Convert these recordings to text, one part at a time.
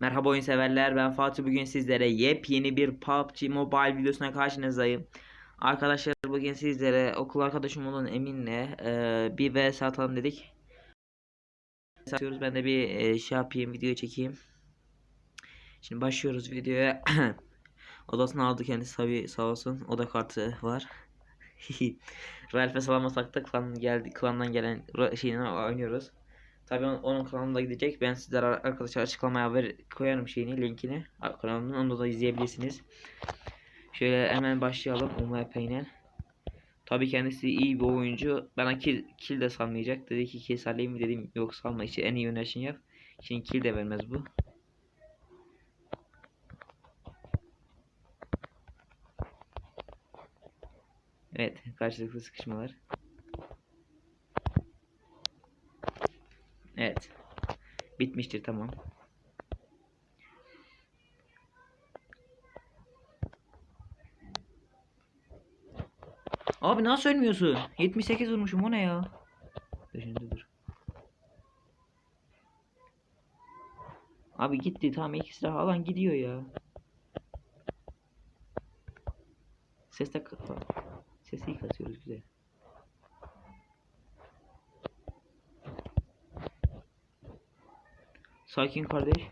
Merhaba oyun severler ben Fatih bugün sizlere yepyeni bir PUBG Mobile videosuna karşınızdayım. Arkadaşlar bugün sizlere okul arkadaşım olan Emin'le e, bir vs atalım dedik. Atıyoruz ben de bir e, şey yapayım video çekeyim. Şimdi başlıyoruz videoya. Odasını aldı kendisi tabi sağ olsun oda kartı var. Ralph'e salamasak da klan geldi klandan gelen şeyini oynuyoruz. Tabii on- onun kanalına gidecek. Ben sizlere ar- arkadaşlar açıklamaya ver koyarım şeyini, linkini. Kanalının onu da izleyebilirsiniz. Şöyle hemen başlayalım UMP ile. Tabii kendisi iyi bir oyuncu. Bana kill, kill de salmayacak. Dedi ki kill salayım mı dedim. Yok salma işte en iyi yönetim yap. Şimdi kill de vermez bu. Evet, karşılıklı sıkışmalar. Evet. Bitmiştir tamam. Abi nasıl ölmüyorsun? 78 vurmuşum o ne ya? Dur dur. Abi gitti tamam iki silah alan gidiyor ya. Ses de Sesi katıyoruz güzel. Sakin kardeş.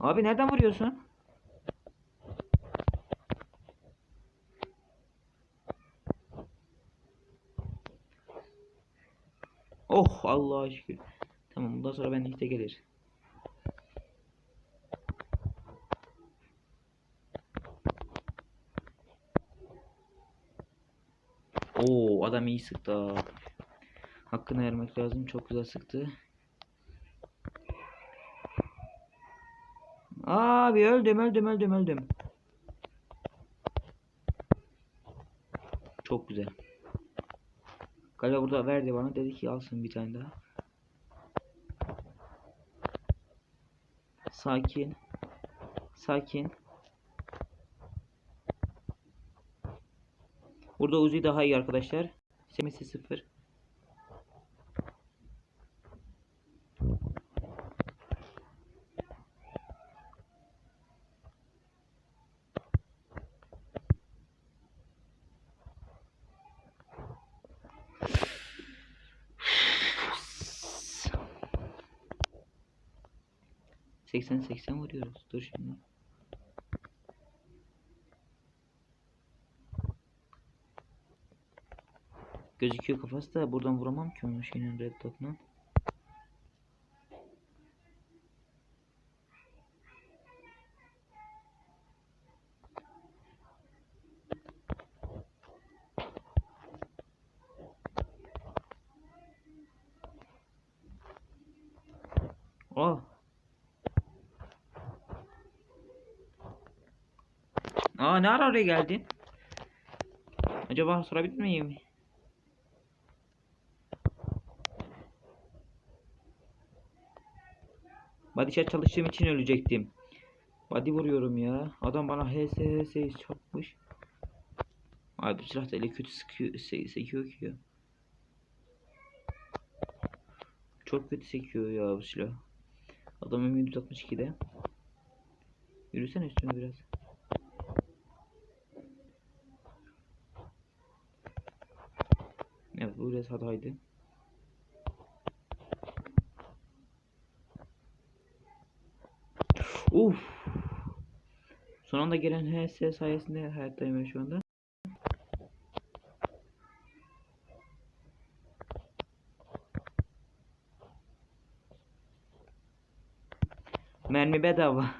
Abi nereden vuruyorsun? Oh Allah'a şükür. Tamam bundan sonra ben işte gelir. Adam iyi sıktı. ha. Hakkını vermek lazım. Çok güzel sıktı. Abi öldüm öldüm öldüm öldüm. Çok güzel. Galiba burada verdi bana dedi ki alsın bir tane daha. Sakin. Sakin. Burada Uzi daha iyi arkadaşlar. Semisi sıfır. Seksen seksen vuruyoruz. Dur şimdi. Gözüküyor kafası da buradan vuramam ki onu şeyin red dot'la. Oh. Aa ne ara oraya geldin? Acaba sorabilir miyim? Body çalıştığım için ölecektim. Body vuruyorum ya. Adam bana HS HS çarpmış. Abi bu silah da kötü sıkıyor, se sekiyor ki ya. Çok kötü sekiyor ya bu silah. Adam M162'de. Yürüsene üstüne biraz. Evet bu biraz hataydı. Uf. Son anda gelen HS sayesinde hayattayım ben şu anda. Mermi bedava.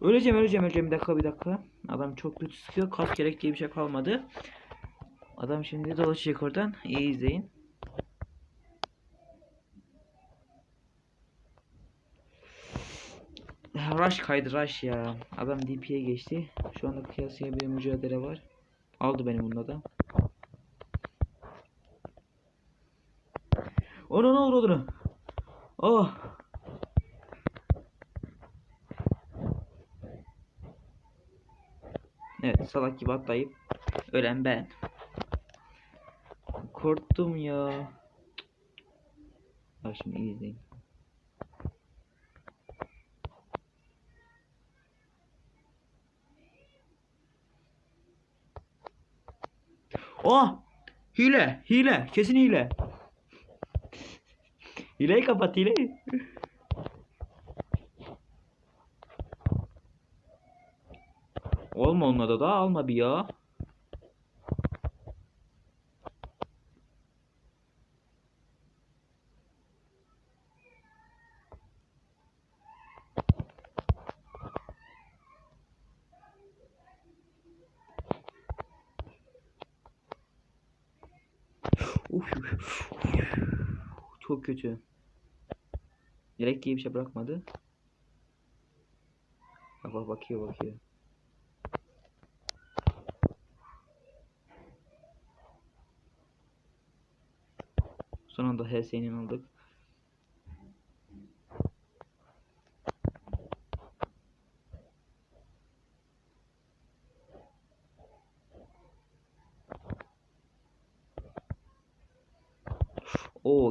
Öleceğim öleceğim öleceğim bir dakika bir dakika. Adam çok kötü sıkıyor. Kas gerek diye bir şey kalmadı. Adam şimdi dolaşacak oradan. İyi izleyin. Rush kaydı rush ya. Adam DP'ye geçti. Şu anda kıyasıya bir mücadele var. Aldı benim bunda da. Ona ne oldu ona? Oh. Evet salak gibi atlayıp Ölen ben. Korktum ya. Bak şimdi izleyin. Oh! Hile, hile, kesin hile. Hileyi kapat, hileyi. Olma onunla da alma bir ya. Uf. Çok kötü. Direkt diye bir şey bırakmadı. Bak bak bakıyor bakıyor. Son anda HS'nin aldık.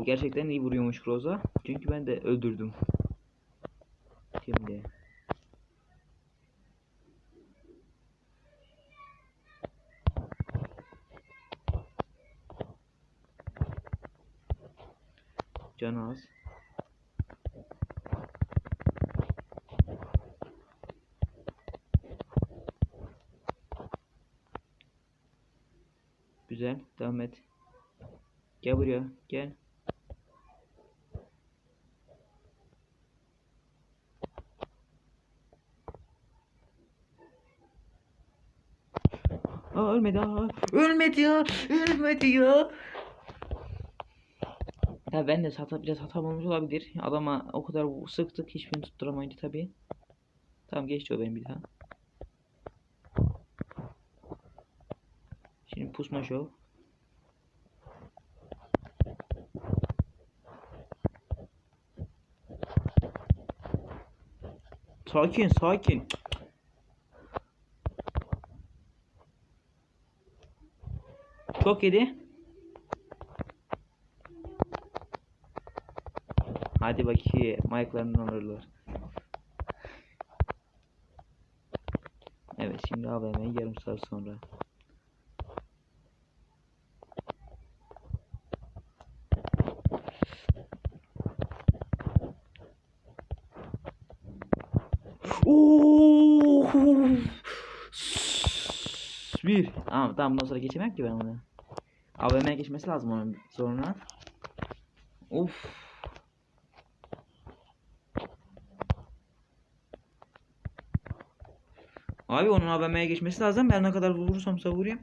Gerçekten iyi vuruyormuş Rosa. Çünkü ben de öldürdüm. Şimdi. Canı az. Güzel. Devam et. Gel buraya. Gel. Aa ölmedi aa. Ölmedi ya. Ölmedi ya. Ya ben de hata biraz hata olmuş olabilir. Adama o kadar sıktık hiçbirini tutturamayınca tabii. Tamam geçti o benim bir daha. Şimdi pusma show. Sakin sakin. Çok yedi. Hadi bakayım. Mike'larından alırlar. Evet şimdi AVM yarım saat sonra. Bir. Tamam tamam bundan sonra geçemem ki ben onu. AVM'ye geçmesi lazım onun sonra. Of. Abi onun AVM'ye geçmesi lazım. Ben ne kadar vurursam savurayım.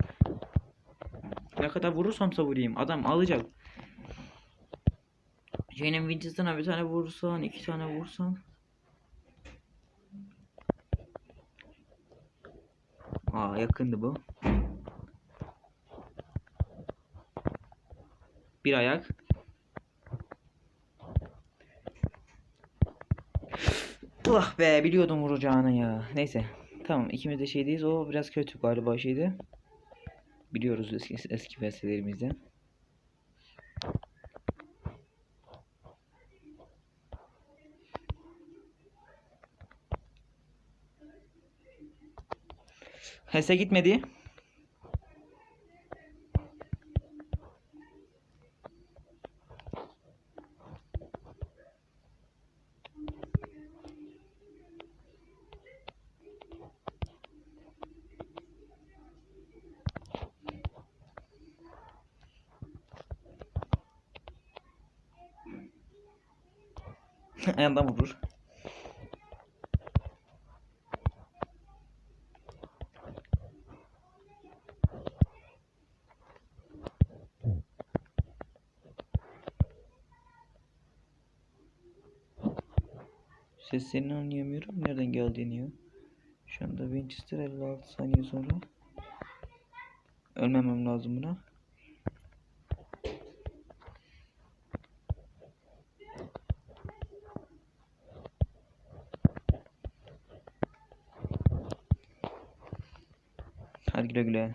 Ne kadar vurursam savurayım. Adam alacak. Şeyinin Winchester'ına bir tane vursan, iki tane vursan. Aa yakındı bu. Bir ayak. Ah be biliyordum vuracağını ya. Neyse. Tamam ikimiz de şeydeyiz. O biraz kötü galiba şeydi. Biliyoruz eski, eski VS'lerimizden. HES'e gitmedi. Ayağından vurur. Seslerini anlayamıyorum. Nereden geldiğini ya. Şu anda Winchester 56 saniye sonra. Ölmemem lazım buna. Hadi güle güle.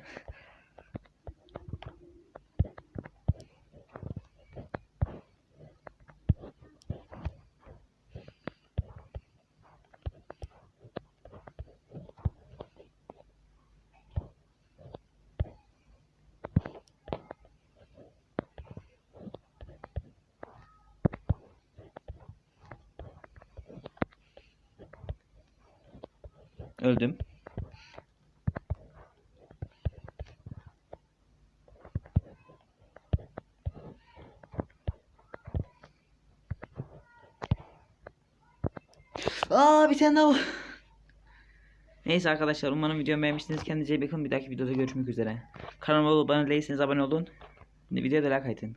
Öldüm. Aa bir tane daha. Neyse arkadaşlar umarım videomu beğenmişsiniz. Kendinize iyi bakın. Bir dahaki videoda görüşmek üzere. Kanalıma abone değilseniz abone olun. Videoya da like atın.